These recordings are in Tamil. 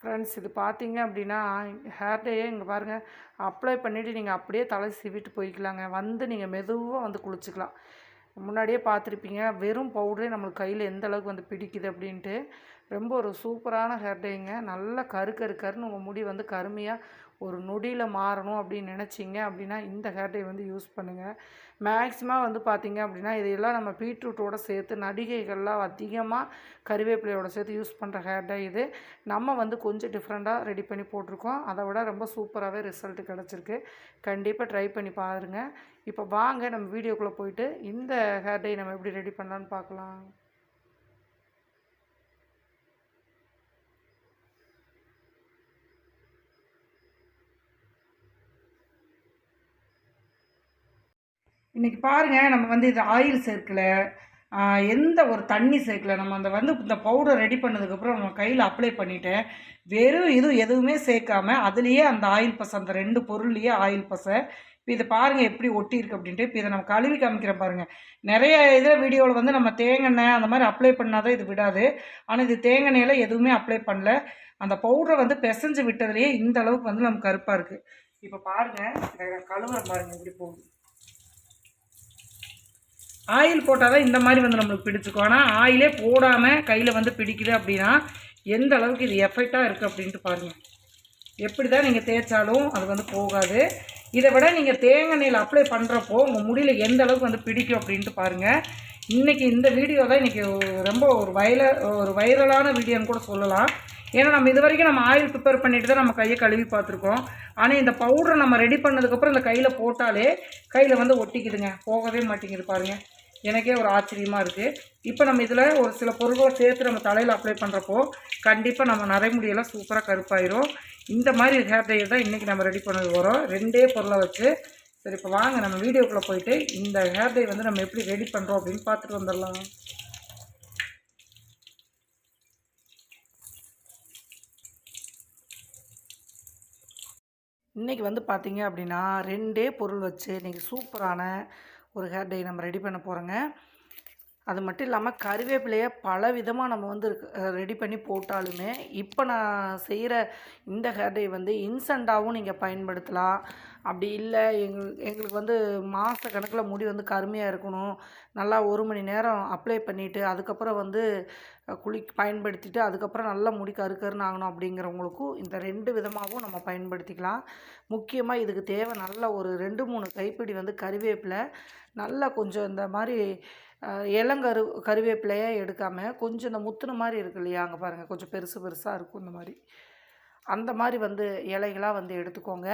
ஃப்ரெண்ட்ஸ் இது பார்த்தீங்க அப்படின்னா ஹேர் டேயே இங்கே பாருங்கள் அப்ளை பண்ணிவிட்டு நீங்கள் அப்படியே தலை சீவிட்டு போய்க்கலாங்க. வந்து நீங்கள் மெதுவாக வந்து குளிச்சுக்கலாம். முன்னாடியே பார்த்துருப்பீங்க வெறும் பவுடரே நம்மளுக்கு கையில் எந்த அளவுக்கு வந்து பிடிக்குது அப்படின்ட்டு. ரொம்ப ஒரு சூப்பரான ஹேர் டேங்க. நல்ல கரு கரு கருன்னு உங்கள் முடி வந்து கருமையாக ஒரு நொடியில் மாறணும் அப்படின்னு நினச்சிங்க அப்படின்னா இந்த ஹேர் டே வந்து யூஸ் பண்ணுங்கள் மேக்ஸிமம் வந்து பார்த்திங்க அப்படின்னா இதையெல்லாம் நம்ம பீட்ரூட்டோட சேர்த்து நடிகைகள்லாம் அதிகமாக கறிவேப்பிலையோட சேர்த்து யூஸ் பண்ணுற ஹேர் டே இது. நம்ம வந்து கொஞ்சம் டிஃப்ரெண்ட்டாக ரெடி பண்ணி போட்டிருக்கோம். அதை விட ரொம்ப சூப்பராகவே ரிசல்ட் கிடச்சிருக்கு. கண்டிப்பாக ட்ரை பண்ணி பாருங்கள் இப்போ வாங்க நம்ம வீடியோக்குள்ளே போயிட்டு இந்த ஹேர் டே நம்ம எப்படி ரெடி பண்ணலான்னு பார்க்கலாம் இன்றைக்கி பாருங்கள் நம்ம வந்து இது ஆயில் சேர்க்கல. எந்த ஒரு தண்ணி சேர்க்கல. நம்ம அந்த வந்து இந்த பவுடர் ரெடி பண்ணதுக்கப்புறம் நம்ம கையில் அப்ளை பண்ணிட்டேன் வெறும் இது எதுவுமே சேர்க்காம அதுலேயே அந்த ஆயில் பசை அந்த ரெண்டு பொருள்லேயே ஆயில் பசை இப்போ இதை பாருங்கள் எப்படி ஒட்டியிருக்கு அப்படின்ட்டு இப்போ இதை நம்ம கழுவி காமிக்கிறோம் பாருங்கள் நிறைய இதில் வீடியோவில் வந்து நம்ம தேங்காய் அந்த மாதிரி அப்ளை பண்ணாதான் இது விடாது. ஆனால் இது தேங்காய் எதுவுமே அப்ளை பண்ணல. அந்த பவுடரை வந்து பிசைஞ்சு விட்டதுலேயே இந்த அளவுக்கு வந்து நமக்கு கருப்பாக இருக்குது இப்போ பாருங்கள் கழுவுற பாருங்கள் எப்படி போகுது. ஆயில் போட்டால் தான் இந்த மாதிரி வந்து நம்மளுக்கு பிடிச்சிக்கும். ஆனால் ஆயிலே போடாமல் கையில் வந்து பிடிக்குது அப்படின்னா எந்த அளவுக்கு இது எஃபெக்டாக இருக்குது அப்படின்ட்டு பாருங்கள் எப்படி தான் நீங்கள் தேய்ச்சாலும் அது வந்து போகாது. இதை விட நீங்கள் தேங்காய் எண்ணெயில் அப்ளை பண்ணுறப்போ உங்கள் முடியல எந்த அளவுக்கு வந்து பிடிக்கும் அப்படின்ட்டு பாருங்கள் இன்றைக்கி இந்த வீடியோ தான் இன்றைக்கி ரொம்ப ஒரு வைல ஒரு வைரலான வீடியோன்னு கூட சொல்லலாம். ஏன்னா நம்ம இது வரைக்கும் நம்ம ஆயில் ப்ரிப்பேர் பண்ணிட்டு தான் நம்ம கையை கழுவி பார்த்துருக்கோம். ஆனால் இந்த பவுடரை நம்ம ரெடி பண்ணதுக்கப்புறம் இந்த கையில் போட்டாலே கையில் வந்து ஒட்டிக்குதுங்க. போகவே மாட்டேங்குது பாருங்கள் எனக்கே ஒரு ஆச்சரியமாக இருக்குது இப்போ நம்ம இதில் ஒரு சில பொருட்களை சேர்த்து நம்ம தலையில் அப்ளை பண்ணுறப்போ கண்டிப்பாக நம்ம நரைமுடியெல்லாம் சூப்பராக கருப்பாயிரும். இந்த மாதிரி ஹேர் டை தான் இன்றைக்கி நம்ம ரெடி பண்ணது வரோம் ரெண்டே பொருளை வச்சு. சரி இப்போ வாங்க நம்ம வீடியோக்குள்ளே போயிட்டு இந்த ஹேர் டை வந்து நம்ம எப்படி ரெடி பண்ணுறோம் அப்படின்னு பார்த்துட்டு வந்துடலாம். இன்றைக்கி வந்து பார்த்தீங்க அப்படின்னா ரெண்டே பொருள் வச்சு இன்றைக்கி சூப்பரான ஒரு ஹேர் டை நம்ம ரெடி பண்ண போகிறோங்க அது மட்டும் இல்லாமல் கருவேப்பிலையை பல விதமாக நம்ம வந்து ரெடி பண்ணி போட்டாலுமே இப்போ நான் செய்கிற இந்த ஹேர் டை வந்து இன்ஸ்டண்ட்டாகவும் நீங்கள் பயன்படுத்தலாம். அப்படி இல்லை. எங்கள் எங்களுக்கு வந்து மாத கணக்கில் முடி வந்து கருமையாக இருக்கணும். நல்லா ஒரு மணி நேரம் அப்ளை பண்ணிவிட்டு அதுக்கப்புறம் வந்து குளி பயன்படுத்திட்டு அதுக்கப்புறம் நல்லா முடி கரு கருன்னு ஆகணும் அப்படிங்கிறவங்களுக்கும் இந்த ரெண்டு விதமாகவும் நம்ம பயன்படுத்திக்கலாம். முக்கியமாக இதுக்கு தேவை நல்ல ஒரு ரெண்டு மூணு கைப்பிடி வந்து கருவேப்பிலை. நல்லா கொஞ்சம் இந்த மாதிரி இளங்கரு கருவேப்பிலையே எடுக்காமல் கொஞ்சம் இந்த முத்துன மாதிரி இருக்கு இல்லையா? அங்கே பாருங்கள் கொஞ்சம் பெருசு பெருசாக இருக்கும் இந்த மாதிரி. அந்த மாதிரி வந்து இலைகளாக வந்து எடுத்துக்கோங்க.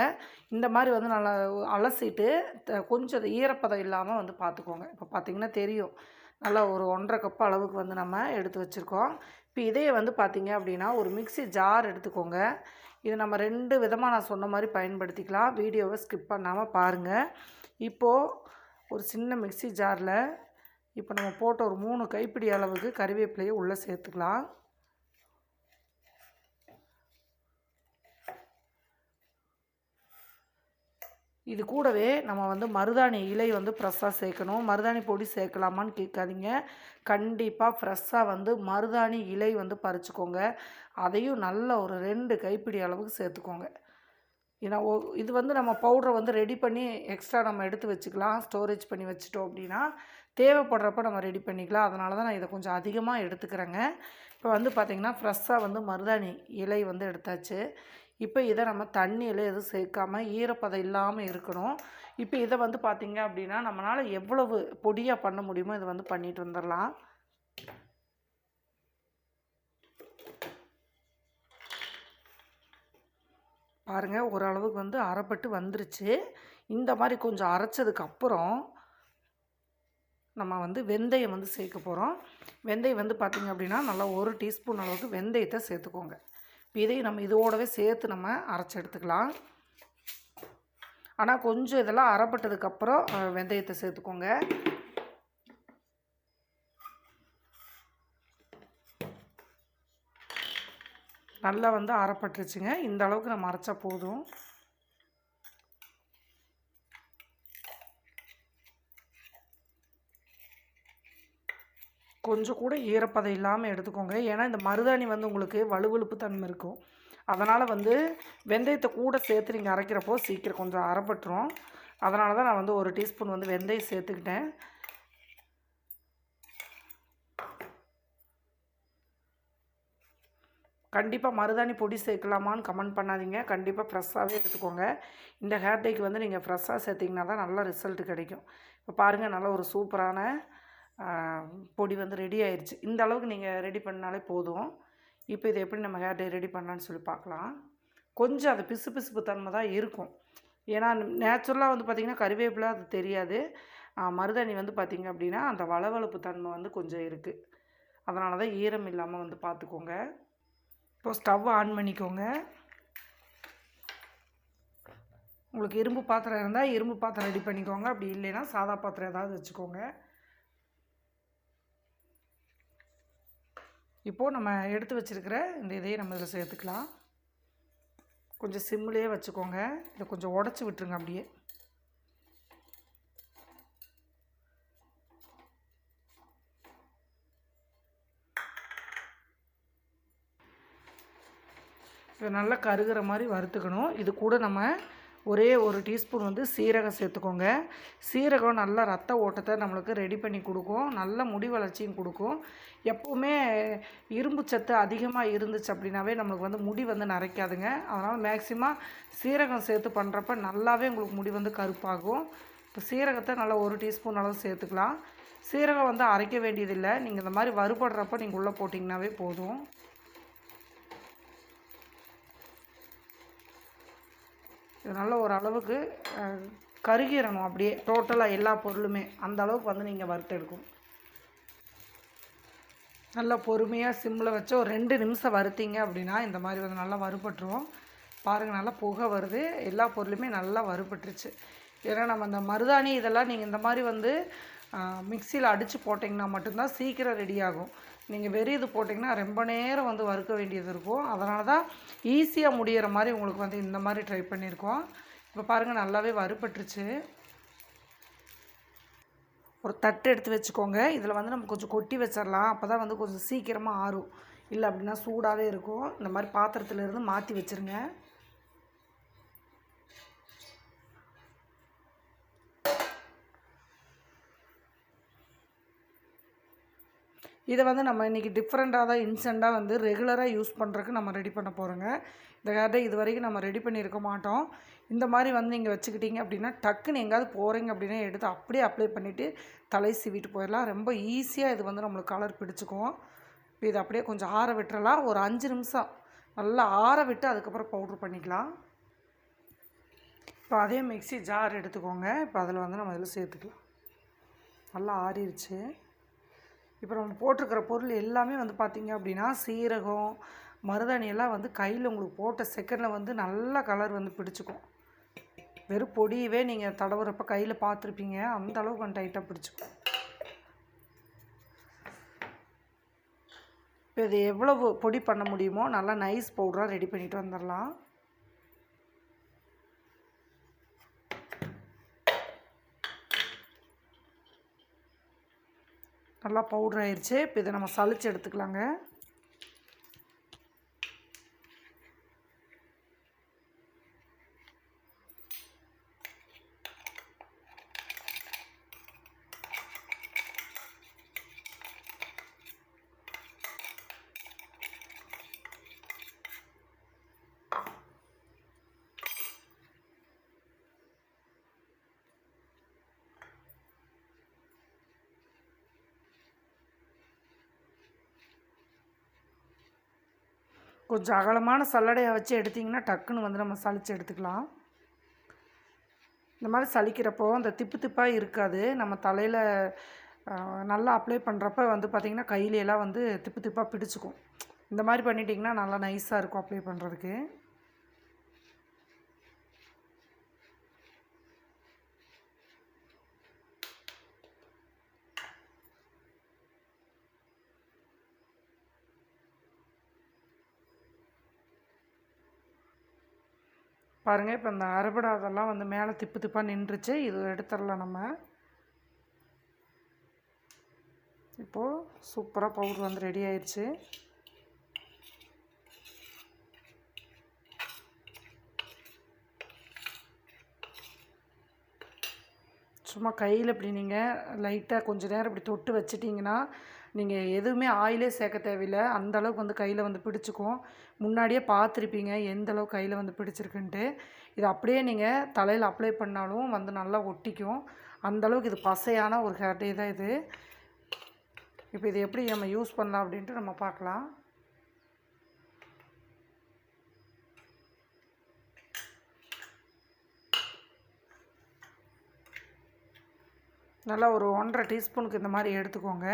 இந்த மாதிரி வந்து நல்லா அலசிட்டு த- கொஞ்சம் ஈரப்பதம் இல்லாமல் வந்து பார்த்துக்கோங்க இப்போ பார்த்தீங்கன்னா தெரியும். நல்லா ஒரு ஒன்றரை கப் அளவுக்கு வந்து நம்ம எடுத்து வச்சுருக்கோம். இப்போ இதையே வந்து பார்த்திங்க அப்படின்னா ஒரு மிக்ஸி ஜார் எடுத்துக்கோங்க. இது நம்ம ரெண்டு விதமாக நான் சொன்ன மாதிரி பயன்படுத்திக்கலாம். வீடியோவை ஸ்கிப் பண்ணாமல் பாருங்கள் இப்போது ஒரு சின்ன மிக்ஸி ஜாரில் இப்போ நம்ம போட்ட ஒரு மூணு கைப்பிடி அளவுக்கு கறிவேப்பிலையை உள்ளே சேர்த்துக்கலாம். இது கூடவே நம்ம வந்து மருதாணி இலை வந்து ஃப்ரெஷ்ஷாக சேர்க்கணும். மருதாணி பொடி சேர்க்கலாமான்னு கேட்காதீங்க. கண்டிப்பாக ஃப்ரெஷ்ஷாக வந்து மருதாணி இலை வந்து பறிச்சுக்கோங்க. அதையும் நல்ல ஒரு ரெண்டு கைப்பிடி அளவுக்கு சேர்த்துக்கோங்க. ஏன்னா ஓ- இது வந்து நம்ம பவுடரை வந்து ரெடி பண்ணி எக்ஸ்ட்ரா நம்ம எடுத்து வச்சுக்கலாம். ஸ்டோரேஜ் பண்ணி வச்சுட்டோம் அப்படின்னா தேவைப்படுறப்ப நம்ம ரெடி பண்ணிக்கலாம். அதனால தான் நான் இதை கொஞ்சம் அதிகமாக எடுத்துக்கிறேங்க. இப்போ வந்து பார்த்திங்கன்னா ஃப்ரெஷ்ஷாக வந்து மருதாணி இலை வந்து எடுத்தாச்சு. இப்போ இதை நம்ம தண்ணியில் எதுவும் சேர்க்காம ஈரப்பதம் இல்லாமல் இருக்கணும். இப்போ இதை வந்து பார்த்திங்க அப்படின்னா நம்மளால் எவ்வளவு பொடியாக பண்ண முடியுமோ இதை வந்து பண்ணிட்டு வந்துடலாம். பாருங்கள் ஓரளவுக்கு வந்து அரைப்பட்டு வந்துருச்சு. இந்த மாதிரி கொஞ்சம் அரைச்சதுக்கப்புறம் நம்ம வந்து வெந்தயம் வந்து சேர்க்க போகிறோம் வெந்தயம் வந்து பார்த்திங்க அப்படின்னா நல்லா ஒரு டீஸ்பூன் அளவுக்கு வெந்தயத்தை சேர்த்துக்கோங்க. இப்போ இதையும் நம்ம இதோடவே சேர்த்து நம்ம அரைச்சி எடுத்துக்கலாம். ஆனால் கொஞ்சம் இதெல்லாம் அரைப்பட்டதுக்கப்புறம் வெந்தயத்தை சேர்த்துக்கோங்க. நல்லா வந்து அரைப்பட்டுருச்சுங்க. இந்த அளவுக்கு நம்ம அரைச்சா போதும். கொஞ்சம் கூட ஈரப்பதம் இல்லாமல் எடுத்துக்கோங்க. ஏன்னா இந்த மருதாணி வந்து உங்களுக்கு வலுவழுப்பு தன்மை இருக்கும். அதனால் வந்து வெந்தயத்தை கூட சேர்த்து நீங்கள் அரைக்கிறப்போ சீக்கிரம் கொஞ்சம் அரைப்பட்டுரும். அதனால தான் நான் வந்து ஒரு டீஸ்பூன் வந்து வெந்தயம் சேர்த்துக்கிட்டேன். கண்டிப்பாக மருதாணி பொடி சேர்க்கலாமான்னு கமெண்ட் பண்ணாதீங்க. கண்டிப்பாக ஃப்ரெஷ்ஷாகவே எடுத்துக்கோங்க. இந்த ஹேர் டேக்கு வந்து நீங்கள் ஃப்ரெஷ்ஷாக சேர்த்திங்கன்னா தான் நல்ல ரிசல்ட் கிடைக்கும். இப்போ பாருங்கள் நல்ல ஒரு சூப்பரான பொடி வந்து ரெடி ஆயிடுச்சு இந்த அளவுக்கு நீங்கள் ரெடி பண்ணாலே போதும். இப்போ இதை எப்படி நம்ம ஹேர் டே ரெடி பண்ணலான்னு சொல்லி பார்க்கலாம். கொஞ்சம் அது பிசு பிசுப்பு தன்மை தான் இருக்கும். ஏன்னா நேச்சுரலாக வந்து பார்த்திங்கன்னா கறிவேப்பிலை அது தெரியாது. மருதாணி வந்து பார்த்திங்க அப்படின்னா அந்த வளவளப்பு தன்மை வந்து கொஞ்சம் இருக்குது அதனால தான் ஈரம் இல்லாமல் வந்து பார்த்துக்கோங்க. இப்போ ஸ்டவ் ஆன் பண்ணிக்கோங்க. உங்களுக்கு இரும்பு பாத்திரம் இருந்தால் இரும்பு பாத்திரம் ரெடி பண்ணிக்கோங்க. அப்படி இல்லைன்னா சாதா பாத்திரம் ஏதாவது வச்சுக்கோங்க. இப்போது நம்ம எடுத்து வச்சுருக்கிற இந்த இதையே நம்ம இதில் சேர்த்துக்கலாம். கொஞ்சம் சிம்மிலே வச்சுக்கோங்க. இதை கொஞ்சம் உடச்சி விட்டுருங்க அப்படியே. இதை நல்லா கருகிற மாதிரி வறுத்துக்கணும். இது கூட நம்ம ஒரே ஒரு டீஸ்பூன் வந்து சீரகம் சேர்த்துக்கோங்க. சீரகம் நல்ல ரத்த ஓட்டத்தை நம்மளுக்கு ரெடி பண்ணி கொடுக்கும். நல்ல முடி வளர்ச்சியும் கொடுக்கும். எப்போவுமே இரும்பு சத்து அதிகமாக இருந்துச்சு அப்படின்னாவே நம்மளுக்கு வந்து முடி வந்து நரைக்காதுங்க. அதனால் மேக்சிமம் சீரகம் சேர்த்து பண்ணுறப்ப நல்லாவே உங்களுக்கு முடி வந்து கருப்பாகும். இப்போ சீரகத்தை நல்லா ஒரு டீஸ்பூன் அளவு சேர்த்துக்கலாம். சீரகம் வந்து அரைக்க வேண்டியதில்லை. நீங்கள் இந்த மாதிரி வறுபடுறப்ப நீங்கள் உள்ளே போட்டிங்கனாவே போதும். இது நல்ல ஒரு அளவுக்கு அப்படியே டோட்டலாக எல்லா பொருளுமே. அந்த அளவுக்கு வந்து நீங்கள் வறுத்தெடுக்கும் நல்லா பொறுமையாக சிம்மில் வச்சு ஒரு ரெண்டு நிமிஷம் வறுத்தீங்க அப்படின்னா இந்த மாதிரி வந்து நல்லா வறுபட்டுருவோம் பாருங்கள் நல்லா புகை வருது. எல்லா பொருளுமே நல்லா வறுபட்டுருச்சு. ஏன்னா நம்ம அந்த மருதாணி இதெல்லாம் நீங்கள் இந்த மாதிரி வந்து மிக்சியில் அடித்து போட்டிங்கன்னா மட்டும்தான் சீக்கிரம் ரெடி ஆகும். நீங்கள் வெறும் இது போட்டிங்கன்னா ரொம்ப நேரம் வந்து வறுக்க வேண்டியது இருக்கும். அதனால தான் ஈஸியாக முடியிற மாதிரி உங்களுக்கு வந்து இந்த மாதிரி ட்ரை பண்ணியிருக்கோம். இப்போ பாருங்கள் நல்லாவே வறுப்பட்டுருச்சு ஒரு தட்டு எடுத்து வச்சுக்கோங்க. இதில் வந்து நம்ம கொஞ்சம் கொட்டி வச்சிடலாம் அப்போ தான் வந்து கொஞ்சம் சீக்கிரமாக ஆறும். இல்லை அப்படின்னா சூடாகவே இருக்கும். இந்த மாதிரி பாத்திரத்துலேருந்து மாற்றி வச்சுருங்க. இதை வந்து நம்ம இன்றைக்கி டிஃப்ரெண்ட்டாக தான் இன்ஸ்டண்ட்டாக வந்து ரெகுலராக யூஸ் பண்ணுறதுக்கு நம்ம ரெடி பண்ண போகிறோங்க இந்த ஹேர்டை இது வரைக்கும் நம்ம ரெடி பண்ணியிருக்க மாட்டோம். இந்த மாதிரி வந்து நீங்கள் வச்சுக்கிட்டீங்க அப்படின்னா டக்குன்னு எங்கேயாவது போகிறீங்க அப்படின்னா எடுத்து அப்படியே அப்ளை பண்ணிவிட்டு தலை சீவிட்டு போயிடலாம். ரொம்ப ஈஸியாக இது வந்து நம்மளுக்கு கலர் பிடிச்சிக்கும். இப்போ இதை அப்படியே கொஞ்சம் ஆற விட்டுறலாம். ஒரு அஞ்சு நிமிஷம். நல்லா ஆற விட்டு அதுக்கப்புறம் பவுட்ரு பண்ணிக்கலாம். இப்போ அதே மிக்ஸி ஜார் எடுத்துக்கோங்க. இப்போ அதில் வந்து நம்ம இதில் சேர்த்துக்கலாம். நல்லா ஆறிடுச்சு இப்போ நம்ம போட்டிருக்கிற பொருள் எல்லாமே வந்து பார்த்திங்க அப்படின்னா சீரகம் மருதாணியெல்லாம் வந்து கையில் உங்களுக்கு போட்ட செகண்டில் வந்து நல்ல கலர் வந்து பிடிச்சிக்கும். வெறும் பொடியவே நீங்கள் தடவுறப்ப கையில் பார்த்துருப்பீங்க அந்த அளவுக்கு கொஞ்சம் டைட்டாக பிடிச்சிக்கும். இப்போ இது எவ்வளவு பொடி பண்ண முடியுமோ நல்லா நைஸ் பவுடராக ரெடி பண்ணிட்டு வந்துடலாம். நல்லா பவுடர் ஆயிடுச்சு இப்போ இதை நம்ம சளிச்சு எடுத்துக்கலாங்க. கொஞ்சம் அகலமான சல்லடையை வச்சு எடுத்திங்கன்னா டக்குன்னு வந்து நம்ம சளிச்சு எடுத்துக்கலாம். இந்த மாதிரி சலிக்கிறப்போ அந்த திப்பு திப்பாக இருக்காது. நம்ம தலையில் நல்லா அப்ளை பண்ணுறப்ப வந்து பார்த்திங்கன்னா கையிலெல்லாம் வந்து திப்பு திப்பாக பிடிச்சிக்கும். இந்த மாதிரி பண்ணிட்டிங்கன்னா நல்லா நைஸாக இருக்கும் அப்ளை பண்ணுறதுக்கு பாருங்கள் இப்போ இந்த அறுபடாதெல்லாம் வந்து மேலே திப்பு திப்பாக நின்றுச்சு. இது எடுத்துடலாம் நம்ம. இப்போது சூப்பராக பவுடர் வந்து ரெடி ஆயிடுச்சு சும்மா கையில் இப்படி நீங்கள் லைட்டாக கொஞ்சம் நேரம் இப்படி தொட்டு வச்சிட்டிங்கன்னா நீங்கள் எதுவுமே ஆயிலே சேர்க்க தேவையில்லை. அந்த அளவுக்கு வந்து கையில் வந்து பிடிச்சிக்கும் முன்னாடியே பார்த்துருப்பீங்க எந்த அளவுக்கு கையில் வந்து பிடிச்சிருக்குன்ட்டு. இது அப்படியே நீங்கள் தலையில் அப்ளை பண்ணாலும் வந்து நல்லா ஒட்டிக்கும். அந்த அளவுக்கு இது பசையான ஒரு ஹேர் டே தான் இது. இப்போ இது எப்படி நம்ம யூஸ் பண்ணலாம் அப்படின்ட்டு நம்ம பார்க்கலாம். நல்லா ஒரு ஒன்றரை டீஸ்பூனுக்கு இந்த மாதிரி எடுத்துக்கோங்க.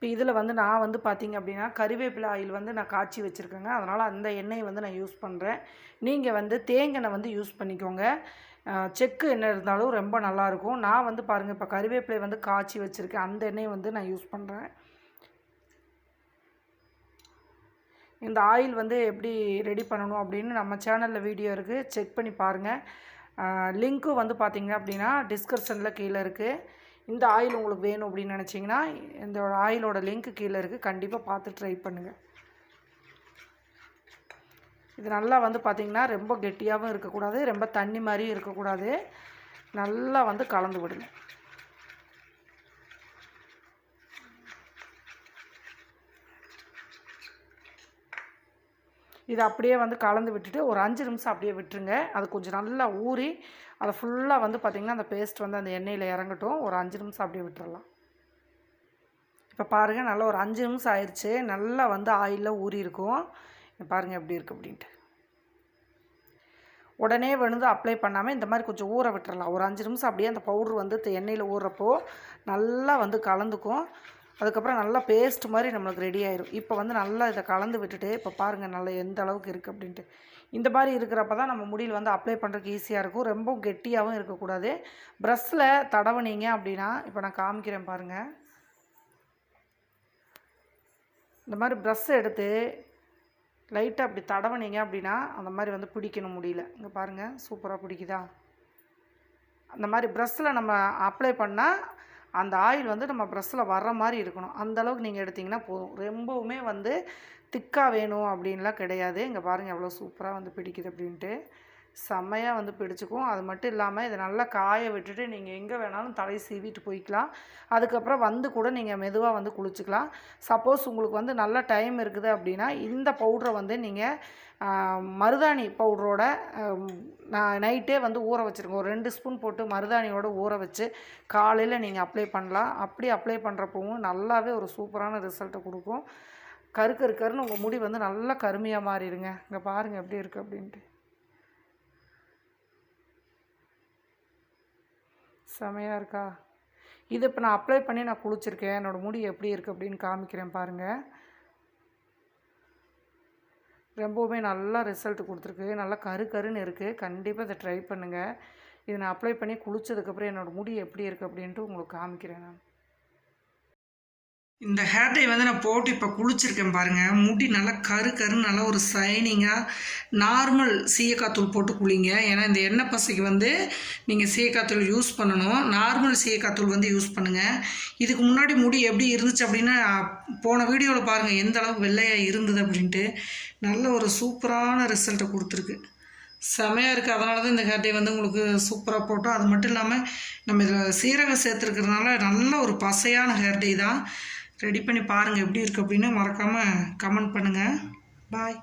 இப்போ இதில் வந்து நான் வந்து பார்த்திங்க அப்படின்னா கறிவேப்பிலை ஆயில் வந்து நான் காய்ச்சி வச்சுருக்கேங்க. அதனால் அந்த எண்ணெயை வந்து நான் யூஸ் பண்ணுறேன் நீங்கள் வந்து தேங்காய் வந்து யூஸ் பண்ணிக்கோங்க. செக்கு எண்ணெய் இருந்தாலும் ரொம்ப நல்லாயிருக்கும். நான் வந்து பாருங்கள் இப்போ கருவேப்பிலை வந்து காய்ச்சி வச்சுருக்கேன். அந்த எண்ணெயை வந்து நான் யூஸ் பண்ணுறேன் இந்த ஆயில் வந்து எப்படி ரெடி பண்ணணும் அப்படின்னு நம்ம சேனலில் வீடியோ இருக்குது செக் பண்ணி பாருங்கள் லிங்க்கும் வந்து பார்த்திங்க அப்படின்னா டிஸ்கிரிப்ஷனில் கீழே இருக்குது இந்த ஆயில் உங்களுக்கு வேணும் அப்படின்னு நினச்சிங்கன்னா இந்த ஆயிலோட லிங்க்கு கீழே இருக்குது கண்டிப்பாக பார்த்து ட்ரை பண்ணுங்கள் இது நல்லா வந்து பார்த்திங்கன்னா ரொம்ப கெட்டியாகவும் இருக்கக்கூடாது ரொம்ப தண்ணி மாதிரியும் இருக்கக்கூடாது. நல்லா வந்து கலந்து விடுங்க. இதை அப்படியே வந்து கலந்து விட்டுட்டு ஒரு அஞ்சு நிமிஷம் அப்படியே விட்டுருங்க. அது கொஞ்சம் நல்லா ஊறி அதை ஃபுல்லாக வந்து பார்த்திங்கன்னா அந்த பேஸ்ட் வந்து அந்த எண்ணெயில் இறங்கட்டும். ஒரு அஞ்சு நிமிஷம் அப்படியே விட்டுறலாம். இப்போ பாருங்கள் நல்லா ஒரு அஞ்சு நிமிஷம் ஆயிடுச்சு நல்லா வந்து ஆயிலில் ஊறி இருக்கும். பாருங்கள் எப்படி இருக்குது அப்படின்ட்டு. உடனே விழுந்து அப்ளை பண்ணாமல் இந்த மாதிரி கொஞ்சம் ஊற விட்டுறலாம். ஒரு அஞ்சு நிமிஷம் அப்படியே அந்த பவுட்ரு வந்து எண்ணெயில் ஊறுறப்போ நல்லா வந்து கலந்துக்கும். அதுக்கப்புறம் நல்லா பேஸ்ட் மாதிரி நம்மளுக்கு ரெடி ஆயிரும். இப்போ வந்து நல்லா இதை கலந்து விட்டுட்டு இப்போ பாருங்கள் நல்லா எந்த அளவுக்கு இருக்குது அப்படின்ட்டு. இந்த மாதிரி இருக்கிறப்ப தான் நம்ம முடியில் வந்து அப்ளை பண்ணுறதுக்கு ஈஸியாக இருக்கும். ரொம்ப கெட்டியாகவும் இருக்கக்கூடாது. ப்ரஷ்ஷில் தடவுனீங்க அப்படின்னா இப்போ நான் காமிக்கிறேன் பாருங்கள் இந்த மாதிரி ப்ரஷ் எடுத்து லைட்டாக அப்படி தடவுனீங்க அப்படின்னா அந்த மாதிரி வந்து பிடிக்கணும் முடியல. இங்கே பாருங்கள் சூப்பராக பிடிக்குதா? அந்த மாதிரி ப்ரஷ்ஷில் நம்ம அப்ளை பண்ணால் அந்த ஆயில் வந்து நம்ம ப்ரஷ்ஷில் வர்ற மாதிரி இருக்கணும். அந்தளவுக்கு நீங்கள் எடுத்திங்கன்னா போதும். ரொம்பவுமே வந்து திக்காக வேணும் அப்படின்லாம் கிடையாது. இங்கே பாருங்கள் எவ்வளோ சூப்பராக வந்து பிடிக்குது அப்படின்ட்டு. செம்மையாக வந்து பிடிச்சிக்கும். அது மட்டும் இல்லாமல் இதை நல்லா காய விட்டுட்டு நீங்கள் எங்கே வேணாலும் தலையை சீவிட்டு போய்க்கலாம். அதுக்கப்புறம் வந்து கூட நீங்கள் மெதுவாக வந்து குளிச்சுக்கலாம். சப்போஸ் உங்களுக்கு வந்து நல்ல டைம் இருக்குது அப்படின்னா இந்த பவுட்ரை வந்து நீங்கள் மருதாணி பவுட்ரோட நான் நைட்டே வந்து ஊற வச்சுருங்க. ஒரு ரெண்டு ஸ்பூன் போட்டு மருதாணியோட ஊற வச்சு காலையில் நீங்கள் அப்ளை பண்ணலாம். அப்படி அப்ளை பண்ணுறப்பவும் நல்லாவே ஒரு சூப்பரான ரிசல்ட்டை கொடுக்கும். கரு கரு கருன்னு உங்கள் முடி வந்து நல்லா கருமையாக மாறிடுங்க. இங்கே பாருங்கள் எப்படி இருக்குது அப்படின்ட்டு. செமையாக இருக்கா? இது இப்போ நான் அப்ளை பண்ணி நான் குளிச்சிருக்கேன். என்னோடய முடி எப்படி இருக்குது அப்படின்னு காமிக்கிறேன் பாருங்கள் ரொம்பவுமே நல்லா ரிசல்ட் கொடுத்துருக்கு. நல்லா கரு கருன்னு இருக்குது கண்டிப்பாக இதை ட்ரை பண்ணுங்கள் இதை நான் அப்ளை பண்ணி குளிச்சதுக்கப்புறம் என்னோடய முடி எப்படி இருக்குது அப்படின்ட்டு உங்களுக்கு காமிக்கிறேன் நான். இந்த ஹேர் டை வந்து நான் போட்டு இப்போ குளிச்சிருக்கேன் பாருங்கள் முடி நல்லா கரு கருன்னு நல்லா ஒரு சைனிங்காக நார்மல் சீயக்காத்தூள் போட்டு குளிங்க. ஏன்னா இந்த எண்ணெய் பசைக்கு வந்து நீங்கள் சீயக்காத்தூள் யூஸ் பண்ணணும். நார்மல் சீயக்காத்தூள் வந்து யூஸ் பண்ணுங்கள் இதுக்கு முன்னாடி முடி எப்படி இருந்துச்சு அப்படின்னா போன வீடியோவில் பாருங்கள் எந்த அளவுக்கு வெள்ளையாக இருந்தது அப்படின்ட்டு. நல்ல ஒரு சூப்பரான ரிசல்ட்டை கொடுத்துருக்கு. செமையாக இருக்குது அதனால தான் இந்த ஹேர் டே வந்து உங்களுக்கு சூப்பராக போட்டோம். அது மட்டும் இல்லாமல் நம்ம இதில் சீரகம் சேர்த்துருக்கிறதுனால நல்ல ஒரு பசையான ஹேர் டே தான். ரெடி பண்ணி பாருங்கள் எப்படி இருக்குது அப்படின்னு மறக்காமல் கமெண்ட் பண்ணுங்கள் பாய்